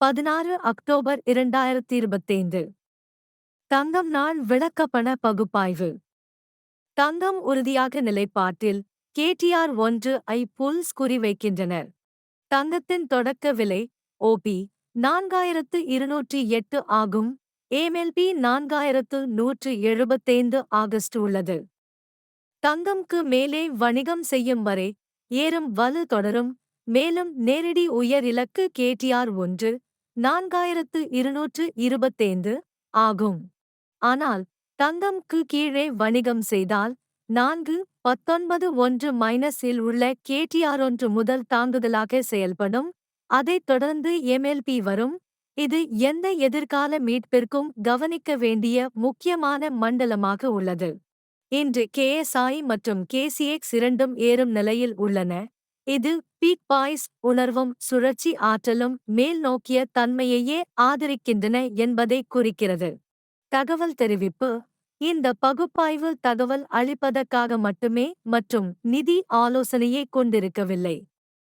பதினாறு அக்டோபர் இரண்டாயிரத்தி இருபத்தைந்து தங்கம் நாள் விளக்கப்பண பகுப்பாய்வு. தங்கம் உறுதியாக நிலைப்பாட்டில் கேடிஆர் ஒன்று ஐ புல்ஸ் குறிவைக்கின்றனர். தங்கத்தின் தொடக்க விலை ஓபி நான்காயிரத்து இருநூற்றி எட்டு ஆகும். ஏமெல்பி நான்காயிரத்து நூற்று எழுபத்தைந்து ஆகஸ்ட் உள்ளது. தங்கம்க்கு மேலே வணிகம் செய்யும் வரை ஏறும் வலு தொடரும். மேலும் நேரடி உயர் இலக்கு கேடிஆர் ஒன்று நான்காயிரத்து இருநூற்று இருபத்தைந்து ஆகும். ஆனால் தங்கம்க்கு கீழே வணிகம் செய்தால் நான்கு பத்தொன்பது ஒன்று மைனஸில் உள்ள கேடிஆர் ஒன்று முதல் தாங்குதலாக செயல்படும். அதைத் தொடர்ந்து எம்எல்பி வரும். இது எந்த எதிர்கால மீட்பிற்கும் கவனிக்க வேண்டிய முக்கியமான மண்டலமாக உள்ளது. இன்று கேஎஸ்ஐ மற்றும் கேசிஎக்ஸ் இரண்டும் ஏறும் நிலையில் உள்ளன. இது பீக் பாய்ஸ் உணர்வும் சுழற்சி ஆற்றலும் மேல் நோக்கிய தன்மையையே ஆதரிக்கின்றன என்பதை குறிக்கிறது. தகவல் தெரிவிப்பு இந்த பகுப்பாய்வு தகவல் அளிப்பதற்காக மட்டுமே மற்றும் நிதி ஆலோசனையை கொண்டிருக்கவில்லை.